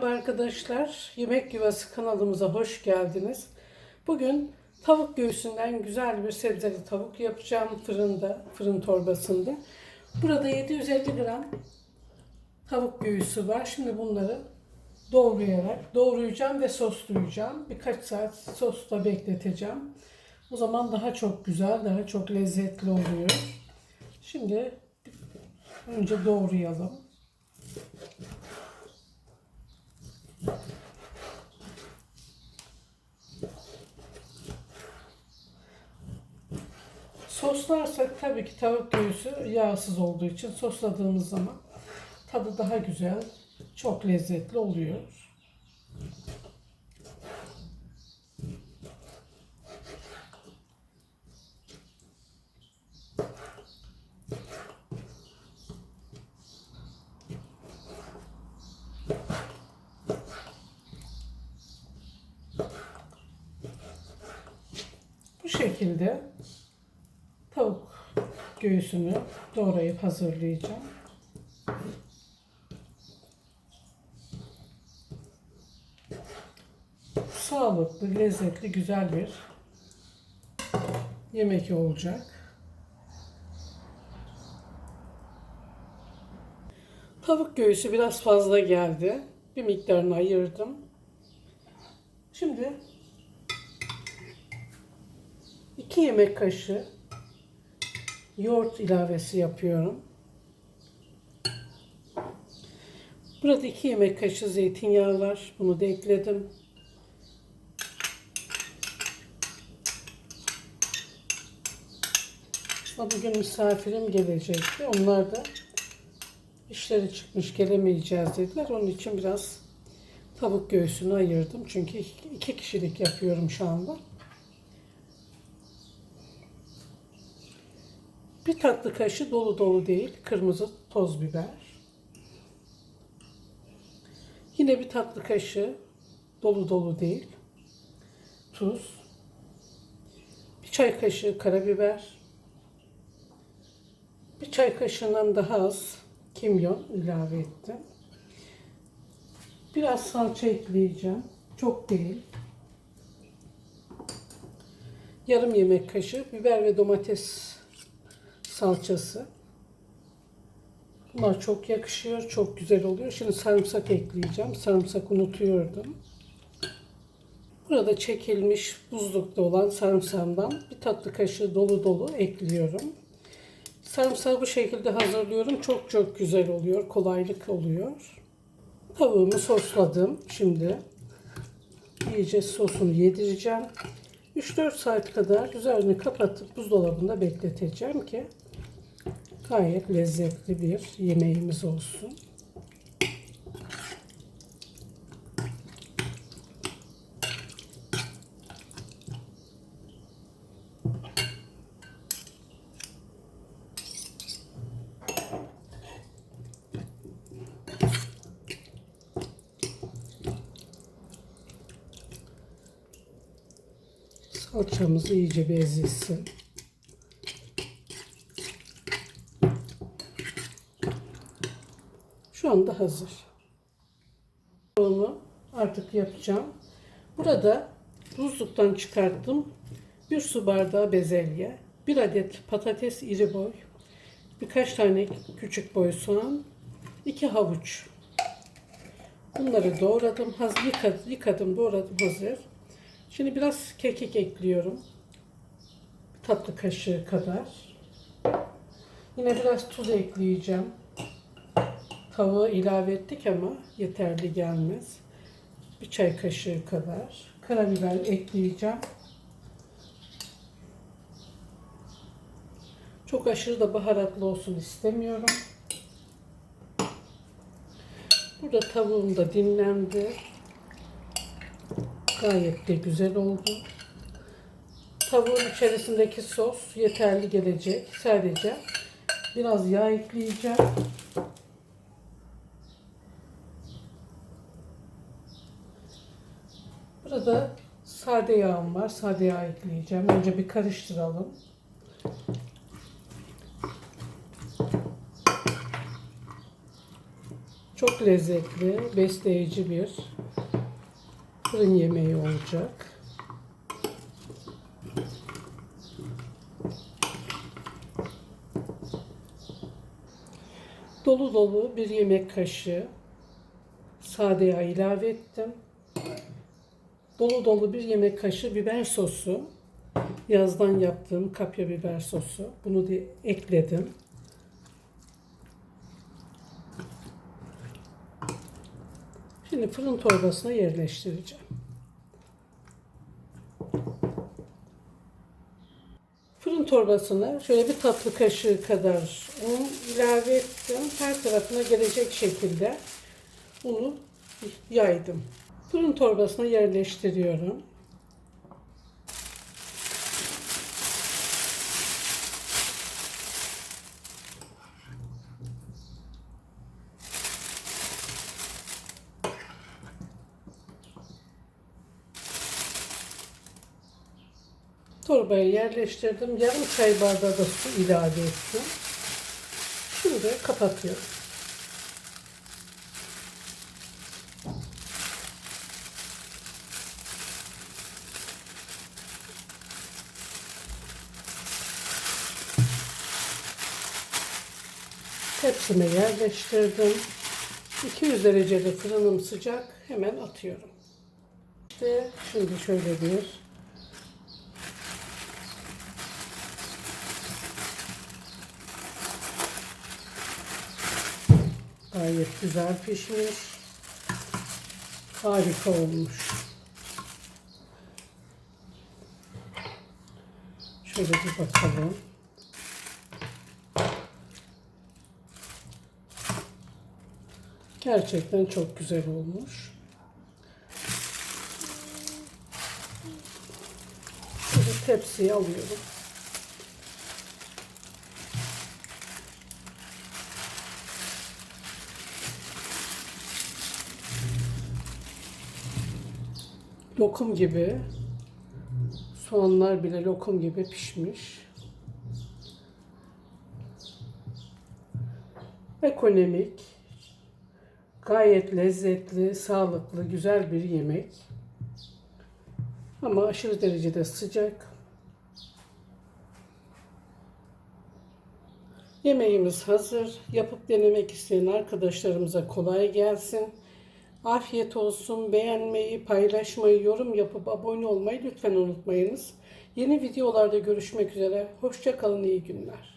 Merhaba arkadaşlar, Yemek Yuvası kanalımıza hoş geldiniz. Bugün tavuk göğsünden güzel bir sebzeli tavuk yapacağım fırında, fırın torbasında. Burada 750 gram tavuk göğsü var. Şimdi bunları doğrayarak doğrayacağım ve soslayacağım. Birkaç saat sosta bekleteceğim. O zaman daha çok güzel, daha çok lezzetli oluyor. Şimdi önce doğrayalım. Soslarsak tabii ki tavuk göğsü yağsız olduğu için sosladığımız zaman tadı daha güzel, çok lezzetli oluyor. Bu şekilde göğsünü doğrayıp hazırlayacağım. Sağlıklı, lezzetli, güzel bir yemek olacak. Tavuk göğsü biraz fazla geldi. Bir miktarını ayırdım. Şimdi 2 yemek kaşığı yoğurt ilavesi yapıyorum. Burada 2 yemek kaşığı zeytinyağı var. Bunu da ekledim. Ama bugün misafirim gelecekti. Onlar da işleri çıkmış gelemeyeceğiz dediler. Onun için biraz tavuk göğsünü ayırdım. Çünkü iki kişilik yapıyorum şu anda. Bir tatlı kaşığı dolu dolu değil, kırmızı toz biber. Yine bir tatlı kaşığı dolu dolu değil, tuz. Bir çay kaşığı karabiber. Bir çay kaşığından daha az kimyon ilave ettim. Biraz salça ekleyeceğim. Çok değil. Yarım yemek kaşığı biber ve domates salçası. Bunlar çok yakışıyor, çok güzel oluyor. Şimdi sarımsak ekleyeceğim. Sarımsak unutuyordum. Burada çekilmiş buzlukta olan sarımsağımdan bir tatlı kaşığı dolu dolu ekliyorum. Sarımsağı bu şekilde hazırlıyorum. Çok çok güzel oluyor, kolaylık oluyor. Tavuğumu sosladım. Şimdi iyice sosunu yedireceğim. 3-4 saat kadar üzerini kapatıp buzdolabında bekleteceğim ki gayet lezzetli bir yemeğimiz olsun. Salçamız iyice bir Şu anda hazır. Onu artık yapacağım. Burada buzluktan çıkarttım. Bir su bardağı bezelye, bir adet patates iri boy, birkaç tane küçük boy soğan, iki havuç. Bunları doğradım, hazır yıkadım, yıkadım doğradım hazır. Şimdi biraz kekik ekliyorum. Tatlı kaşığı kadar. Yine biraz tuz ekleyeceğim. Tavuğu ilave ettik ama yeterli gelmez. Bir çay kaşığı kadar. Karabiber ekleyeceğim. Çok aşırı da baharatlı olsun istemiyorum. Burada tavuğum da dinlendi. Gayet de güzel oldu. Tavuğun içerisindeki sos yeterli gelecek. Sadece biraz yağ ekleyeceğim. Burada sade yağım var. Sade yağ ekleyeceğim. Önce bir karıştıralım. Çok lezzetli, besleyici bir fırın yemeği olacak. Dolu dolu bir yemek kaşığı sade yağ ilave ettim. Dolu dolu bir yemek kaşığı biber sosu. Yazdan yaptığım kapya biber sosu. Bunu da ekledim. Şimdi fırın torbasına yerleştireceğim. Fırın torbasına şöyle bir tatlı kaşığı kadar un ilave ettim. Her tarafına gelecek şekilde unu yaydım. Fırın torbasına yerleştiriyorum. Torbaya yerleştirdim. Yarım çay bardağı da su ilave ettim. Şimdi kapatıyorum. Tepsime yerleştirdim. 200 derecede fırınım sıcak. Hemen atıyorum. İşte şimdi şöyle bir Gayet güzel pişmiş. Harika olmuş. Şöyle bir bakalım. Gerçekten çok güzel olmuş. Şimdi tepsiye alıyorum. Lokum gibi. Soğanlar bile lokum gibi pişmiş. Ekonomik, gayet lezzetli, sağlıklı, güzel bir yemek. Ama aşırı derecede sıcak. Yemeğimiz hazır. Yapıp denemek isteyen arkadaşlarımıza kolay gelsin. Afiyet olsun. Beğenmeyi, paylaşmayı, yorum yapıp abone olmayı lütfen unutmayınız. Yeni videolarda görüşmek üzere. Hoşça kalın, iyi günler.